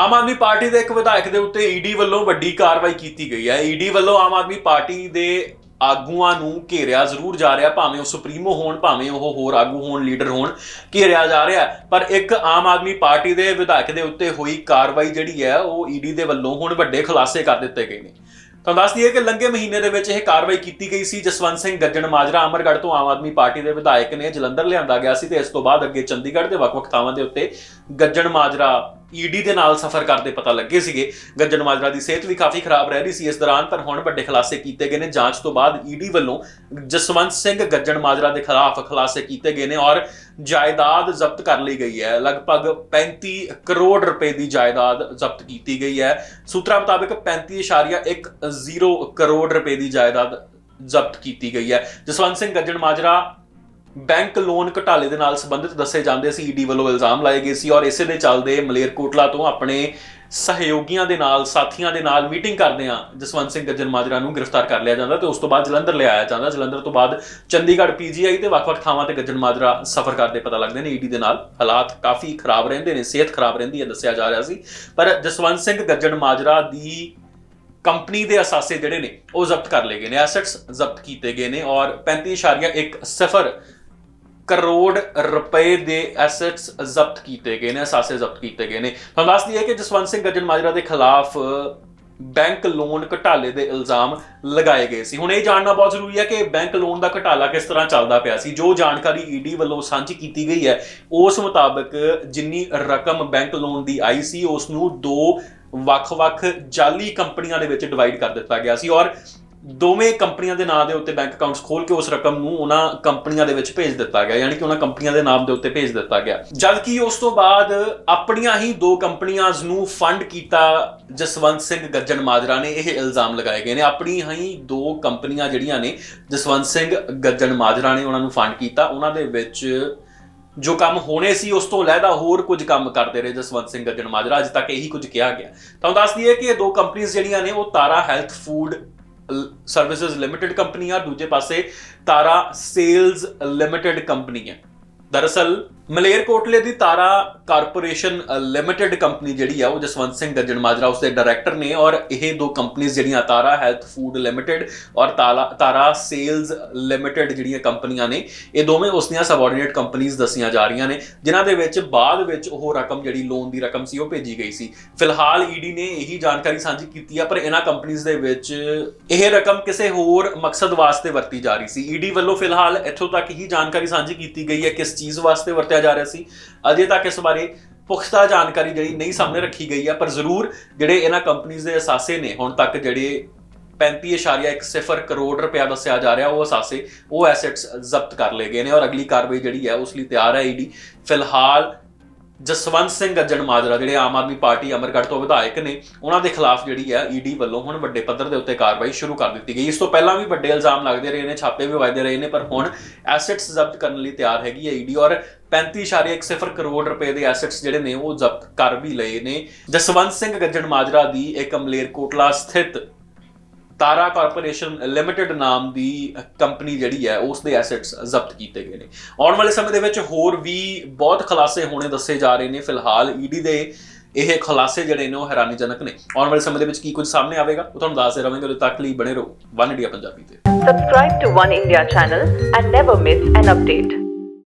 Aam Aadmi party ਦੇ ਇੱਕ ਵਿਧਾਇਕ ਦੇ ਉੱਤੇ ਈਡੀ ਵੱਲੋਂ ਵੱਡੀ ਕਾਰਵਾਈ ਕੀਤੀ ਗਈ ਹੈ। ਈਡੀ ਵੱਲੋਂ ਆਮ ਆਦਮੀ ਪਾਰਟੀ ਦੇ ਆਗੂਆਂ ਨੂੰ ਘੇਰਿਆ ਜ਼ਰੂਰ ਜਾ ਰਿਹਾ, ਭਾਵੇਂ ਉਹ ਸੁਪਰੀਮੋ ਹੋਣ, ਭਾਵੇਂ ਉਹ ਹੋਰ ਆਗੂ ਹੋਣ, ਲੀਡਰ ਹੋਣ, ਘੇਰਿਆ ਜਾ ਰਿਹਾ ਪਰ ਇੱਕ ਆਮ ਆਦਮੀ ਪਾਰਟੀ ਦੇ ਵਿਧਾਇਕ ਦੇ ਉੱਤੇ ਹੋਈ ਕਾਰਵਾਈ ਜਿਹੜੀ ਹੈ, ਉਹ ਈਡੀ ਦੇ ਵੱਲੋਂ ਹੁਣ ਵੱਡੇ ਖੁਲਾਸੇ ਕਰ ਦਿੱਤੇ ਗਏ ਨੇ। ਤੁਹਾਨੂੰ ਦੱਸ ਦਈਏ ਕਿ ਲੰਘੇ ਮਹੀਨੇ ਦੇ ਵਿੱਚ ਇਹ ਕਾਰਵਾਈ ਕੀਤੀ ਗਈ ਸੀ। ਜਸਵੰਤ ਸਿੰਘ ਗੱਜਣ ਮਾਜਰਾ ਅਮਰਗੜ੍ਹ ਤੋਂ ਆਮ ਆਦਮੀ ਪਾਰਟੀ ਦੇ ਵਿਧਾਇਕ ਨੇ ਜਲੰਧਰ ਲਿਆਂਦਾ ਗਿਆ ਸੀ ਤੇ ਇਸ ਤੋਂ ਬਾਅਦ ਅੱਗੇ ਚੰਡੀਗੜ੍ਹ ਦੇ ਵੱਖ-ਵੱਖ ਥਾਵਾਂ ਦੇ ਉੱਤੇ ਗੱਜਣ ਮਾਜਰਾ ਈਡੀ ਦੇ ਨਾਲ ਸਫ਼ਰ ਕਰਦੇ ਪਤਾ ਲੱਗੇ ਸੀਗੇ। ਗੱਜਣ ਮਾਜਰਾ ਦੀ ਸਿਹਤ ਵੀ ਕਾਫੀ ਖਰਾਬ ਰਹਿ ਰਹੀ ਸੀ ਇਸ ਦੌਰਾਨ, ਪਰ ਹੁਣ ਵੱਡੇ ਖੁਲਾਸੇ ਕੀਤੇ ਗਏ ਨੇ। ਜਾਂਚ ਤੋਂ ਬਾਅਦ ਈਡੀ ਵੱਲੋਂ ਜਸਵੰਤ ਸਿੰਘ ਗੱਜਣ ਮਾਜਰਾ ਦੇ ਖਿਲਾਫ ਖੁਲਾਸੇ ਕੀਤੇ ਗਏ ਨੇ ਔਰ ਜਾਇਦਾਦ ਜ਼ਬਤ ਕਰ ਲਈ ਗਈ ਹੈ। ਲਗਭਗ 35 ਕਰੋੜ ਰੁਪਏ ਦੀ ਜਾਇਦਾਦ ਜ਼ਬਤ ਕੀਤੀ ਗਈ ਹੈ। ਸੂਤਰਾਂ ਮੁਤਾਬਕ 35.10 ਕਰੋੜ ਰੁਪਏ ਦੀ ਜਾਇਦਾਦ ਜ਼ਬਤ ਕੀਤੀ ਗਈ ਹੈ। ਜਸਵੰਤ ਸਿੰਘ ਗੱਜਣ ਮਾਜਰਾ ਬੈਂਕ ਲੋਨ ਘਟਾਲੇ ਦੇ ਨਾਲ ਸੰਬੰਧਿਤ ਦੱਸੇ ਜਾਂਦੇ ਸੀ ਈਡੀ ਵੱਲੋਂ ਇਲਜ਼ਾਮ ਲਾਏ ਗਏ ਸੀ ਔਰ ਇਸੇ ਦੇ ਚੱਲਦੇ ਮਲੇਰਕੋਟਲਾ ਤੋਂ ਆਪਣੇ ਸਹਿਯੋਗੀਆਂ ਦੇ ਨਾਲ, ਸਾਥੀਆਂ ਦੇ ਨਾਲ ਮੀਟਿੰਗ ਕਰਦੇ ਆ ਜਸਵੰਤ ਸਿੰਘ ਗੱਜਣ ਮਾਜਰਾ ਨੂੰ ਗ੍ਰਿਫਤਾਰ ਕਰ ਲਿਆ ਜਾਂਦਾ ਤੇ ਉਸ ਤੋਂ ਬਾਅਦ ਜਲੰਧਰ ਲਿਆਇਆ ਜਾਂਦਾ। ਜਲੰਧਰ ਤੋਂ ਬਾਅਦ ਚੰਡੀਗੜ੍ਹ ਪੀਜੀਆਈ ਤੇ ਵੱਖ-ਵੱਖ ਥਾਵਾਂ ਤੇ ਗੱਜਣ ਮਾਜਰਾ ਸਫ਼ਰ ਕਰਦੇ ਪਤਾ ਲੱਗਦੇ ਨੇ ਈਡੀ ਦੇ ਨਾਲ ਹਾਲਾਤ ਕਾਫੀ ਖਰਾਬ ਰਹਿੰਦੇ ਨੇ, ਸਿਹਤ ਖਰਾਬ ਰਹਿੰਦੀ ਹੈ ਦੱਸਿਆ ਜਾ ਰਿਹਾ ਸੀ। ਪਰ ਜਸਵੰਤ ਸਿੰਘ ਗੱਜਣ ਮਾਜਰਾ ਦੀ ਕੰਪਨੀ ਦੇ ਅਸਾਸੇ ਜਿਹੜੇ ਨੇ, ਉਹ ਜ਼ਬਤ ਕਰ ਲਏ ਗਏ ਨੇ, ਐਸੈਟਸ ਜ਼ਬਤ ਕੀਤੇ ਗਏ ਨੇ ਔਰ 35.10 ਕਰੋੜ ਰੁਪਏ ਦੇ ਐਸੈਟਸ ਜ਼ਬਤ ਕੀਤੇ ਗਏ ਨੇ, ਅਸਾਸੇ ਜ਼ਬਤ ਕੀਤੇ ਗਏ ਨੇ। ਤੁਹਾਨੂੰ ਦੱਸਦੀ ਹੈ ਕਿ ਜਸਵੰਤ ਸਿੰਘ ਗੱਜਣ ਮਾਜਰਾ ਦੇ ਖਿਲਾਫ ਬੈਂਕ ਲੋਨ ਘਟਾਲੇ ਦੇ ਇਲਜ਼ਾਮ ਲਗਾਏ ਗਏ ਸੀ। ਹੁਣ ਇਹ ਜਾਣਨਾ ਬਹੁਤ ਜ਼ਰੂਰੀ ਹੈ ਕਿ ਬੈਂਕ ਲੋਨ ਦਾ ਘਟਾਲਾ ਕਿਸ ਤਰ੍ਹਾਂ ਚੱਲਦਾ ਪਿਆ ਸੀ। ਜੋ ਜਾਣਕਾਰੀ ਈਡੀ ਵੱਲੋਂ ਸਾਂਝੀ ਕੀਤੀ ਗਈ ਹੈ, ਉਸ ਮੁਤਾਬਕ ਜਿੰਨੀ ਰਕਮ ਬੈਂਕ ਲੋਨ ਦੀ ਆਈ ਸੀ, ਉਸ ਨੂੰ ਦੋ ਵੱਖ-ਵੱਖ ਜਾਲੀ ਕੰਪਨੀਆਂ ਦੇ ਵਿੱਚ ਡਿਵਾਈਡ ਕਰ ਦਿੱਤਾ ਗਿਆ ਸੀ। ਔਰ ਦੋਵੇਂ ਕੰਪਨੀਆਂ ਦੇ ਨਾਂ ਦੇ ਉੱਤੇ ਬੈਂਕ ਅਕਾਊਂਟਸ ਖੋਲ ਕੇ ਉਸ ਰਕਮ ਨੂੰ ਉਹਨਾਂ ਕੰਪਨੀਆਂ ਦੇ ਵਿੱਚ ਭੇਜ ਦਿੱਤਾ ਗਿਆ, ਯਾਨੀ ਕਿ ਉਹਨਾਂ ਕੰਪਨੀਆਂ ਦੇ ਨਾਮ ਦੇ ਉੱਤੇ ਭੇਜ ਦਿੱਤਾ ਗਿਆ। ਜਦਕਿ ਉਸ ਤੋਂ ਬਾਅਦ ਆਪਣੀਆਂ ਹੀ ਦੋ ਕੰਪਨੀਆਂ ਨੂੰ ਫੰਡ ਕੀਤਾ ਜਸਵੰਤ ਸਿੰਘ ਗੱਜਣ ਮਾਜਰਾ ਨੇ, ਇਹ ਇਲਜ਼ਾਮ ਲਗਾਏ ਗਏ ਨੇ। ਆਪਣੀ ਹੀ ਦੋ ਕੰਪਨੀਆਂ ਜਿਹੜੀਆਂ ਨੇ, ਜਸਵੰਤ ਸਿੰਘ ਗੱਜਣ ਮਾਜਰਾ ਨੇ ਉਹਨਾਂ ਨੂੰ ਫੰਡ ਕੀਤਾ। ਉਹਨਾਂ ਦੇ ਵਿੱਚ ਜੋ ਕੰਮ ਹੋਣੇ ਸੀ, ਉਸ ਤੋਂ ਲੈਦਾ ਹੋਰ ਕੁਝ ਕੰਮ ਕਰਦੇ ਰਹੇ ਜਸਵੰਤ ਸਿੰਘ ਗੱਜਣ ਮਾਜਰਾ। ਅੱਜ ਤੱਕ ਇਹੀ ਕੁਝ ਕਿਹਾ ਗਿਆ। ਤੁਹਾਨੂੰ ਦੱਸ ਦਈਏ ਕਿ ਇਹ ਦੋ ਕੰਪਨੀਆਂ ਜਿਹੜੀਆਂ ਨੇ, ਉਹ Tara health food services limited company ਆ ਦੂਜੇ ਪਾਸੇ ਤਾਰਾ ਸੇਲਜ਼ ਲਿਮਟਿਡ ਕੰਪਨੀ ਹੈ ਦਰਅਸਲ ਮਲੇਰਕੋਟਲੇ ਦੀ ਤਾਰਾ ਕਾਰਪੋਰੇਸ਼ਨ ਲਿਮਿਟਿਡ ਕੰਪਨੀ ਜਿਹੜੀ ਆ, ਉਹ ਜਸਵੰਤ ਸਿੰਘ ਗੱਜਣ ਮਾਜਰਾ ਉਸ ਦੇ ਡਾਇਰੈਕਟਰ ਨੇ, ਔਰ ਇਹ ਦੋ ਕੰਪਨੀਆਂ ਜਿਹੜੀਆਂ ਤਾਰਾ ਹੈਲਥ ਫੂਡ ਲਿਮਿਟਿਡ ਔਰ ਤਾਰਾ ਤਾਰਾ ਸੇਲਜ਼ ਲਿਮਟਿਡ ਜਿਹੜੀਆਂ ਕੰਪਨੀਆਂ ਨੇ, ਇਹ ਦੋਵੇਂ ਉਸ ਦੀਆਂ ਸਬਆਰਡੀਨੇਟ ਕੰਪਨੀਆਂ ਦੱਸੀਆਂ ਜਾ ਰਹੀਆਂ ਨੇ, ਜਿਨ੍ਹਾਂ ਦੇ ਵਿੱਚ ਬਾਅਦ ਵਿੱਚ ਉਹ ਰਕਮ ਜਿਹੜੀ ਲੋਨ ਦੀ ਰਕਮ ਸੀ, ਉਹ ਭੇਜੀ ਗਈ ਸੀ। ਫਿਲਹਾਲ ਈਡੀ ਨੇ ਇਹੀ ਜਾਣਕਾਰੀ ਸਾਂਝੀ ਕੀਤੀ ਆ, ਪਰ ਇਹਨਾਂ ਕੰਪਨੀਆਂ ਦੇ ਵਿੱਚ ਇਹ ਰਕਮ ਕਿਸੇ ਹੋਰ ਮਕਸਦ ਵਾਸਤੇ ਵਰਤੀ ਜਾ ਰਹੀ ਸੀ। ਈਡੀ ਵੱਲੋਂ ਫਿਲਹਾਲ ਇੱਥੋਂ ਤੱਕ ਹੀ ਜਾਣਕਾਰੀ ਸਾਂਝੀ ਕੀਤੀ ਗਈ ਹੈ ਕਿਸ ਚੀਜ਼ ਵਾਸਤੇ ਵਰਤਿਆ ਜਾ ਰਿਹਾ ਸੀ। ਅਜੇ ਤੱਕ ਇਸ ਬਾਰੇ ਪੁਖਤਾ ਜਾਣਕਾਰੀ ਜਿਹੜੀ ਨਹੀਂ ਸਾਹਮਣੇ ਰੱਖੀ ਗਈ ਹੈ ਪਰ ਜ਼ਰੂਰ ਜਿਹੜੇ ਇਹਨਾਂ ਕੰਪਨੀਆਂ ਦੇ ਅਸਾਸੇ ਨੇ, ਹੁਣ ਤੱਕ ਜਿਹੜੇ 35.10 ਕਰੋੜ ਰੁਪਇਆ ਦੱਸਿਆ ਜਾ ਰਿਹਾ, ਉਹ ਅਸਾਸੇ, ਉਹ ਐਸੈਟਸ ਜ਼ਬਤ ਕਰ ਲਏ ਗਏ ਨੇ ਔਰ ਅਗਲੀ ਕਾਰਵਾਈ ਜਿਹੜੀ ਹੈ, ਉਸ ਲਈ ਤਿਆਰ ਹੈ ਈਡੀ। ਫਿਲਹਾਲ ਜਸਵੰਤ ਸਿੰਘ ਗੱਜਣ ਮਾਜਰਾ ਜਿਹੜੇ ਆਮ ਆਦਮੀ ਪਾਰਟੀ ਅਮਰਗੜ੍ਹ ਤੋਂ ਵਿਧਾਇਕ ਨੇ, ਉਹਨਾਂ ਦੇ ਖਿਲਾਫ ਜਿਹੜੀ ਹੈ ਈਡੀ ਵੱਲੋਂ ਹੁਣ ਵੱਡੇ ਪੱਧਰ ਦੇ ਉੱਤੇ ਕਾਰਵਾਈ ਸ਼ੁਰੂ ਕਰ ਦਿੱਤੀ ਗਈ। ਇਸ ਤੋਂ ਪਹਿਲਾਂ ਵੀ ਵੱਡੇ ਇਲਜ਼ਾਮ ਲੱਗਦੇ ਰਹੇ ਨੇ, ਛਾਪੇ ਵੀ ਵੱਜਦੇ ਰਹੇ ਨੇ, ਪਰ ਹੁਣ ਐਸੈਟਸ ਜ਼ਬਤ ਕਰਨ ਲਈ ਤਿਆਰ ਹੈਗੀ ਹੈ ਈਡੀ ਔਰ 35.10 ਕਰੋੜ ਰੁਪਏ ਦੇ ਐਸੈਟਸ ਜਿਹੜੇ ਨੇ ਉਹ ਜ਼ਬਤ ਕਰ ਵੀ ਲਏ ਨੇ। ਜਸਵੰਤ ਸਿੰਘ ਗੱਜਣ ਮਾਜਰਾ ਦੀ ਇੱਕ ਮਲੇਰਕੋਟਲਾ ਸਥਿਤ ਤਾਰਾ ਕਾਰਪੋਰੇਸ਼ਨ ਲਿਮਟਿਡ ਨਾਮ ਦੀ ਕੰਪਨੀ ਜਿਹੜੀ ਹੈ ਉਸ ਦੇ ਐਸੈਟਸ ਜ਼ਬਤ ਕੀਤੇ ਗਏ ਨੇ। ਆਉਣ ਵਾਲੇ ਸਮੇਂ ਦੇ ਵਿੱਚ ਹੋਰ ਵੀ ਬਹੁਤ ਖੁਲਾਸੇ ਹੋਣੇ ਦੱਸੇ ਜਾ ਰਹੇ ਨੇ। ਫਿਲਹਾਲ ਈਡੀ ਦੇ ਇਹ ਖੁਲਾਸੇ ਜਿਹੜੇ ਨੇ, ਉਹ ਹੈਰਾਨੀਜਨਕ ਨੇ। ਆਉਣ ਵਾਲੇ ਸਮੇਂ ਦੇ ਵਿੱਚ ਕੀ ਕੁਝ ਸਾਹਮਣੇ ਆਵੇਗਾ, ਉਹ ਤੁਹਾਨੂੰ ਦੱਸਦੇ ਰਵਾਂਗੇ ਉਦੋਂ ਤੱਕ ਲਈ ਬਣੇ ਰਹੋ। ਵਨ ਇੰਡੀਆ ਪੰਜਾਬੀ ਤੇ। Subscribe to One India channel and never miss an update.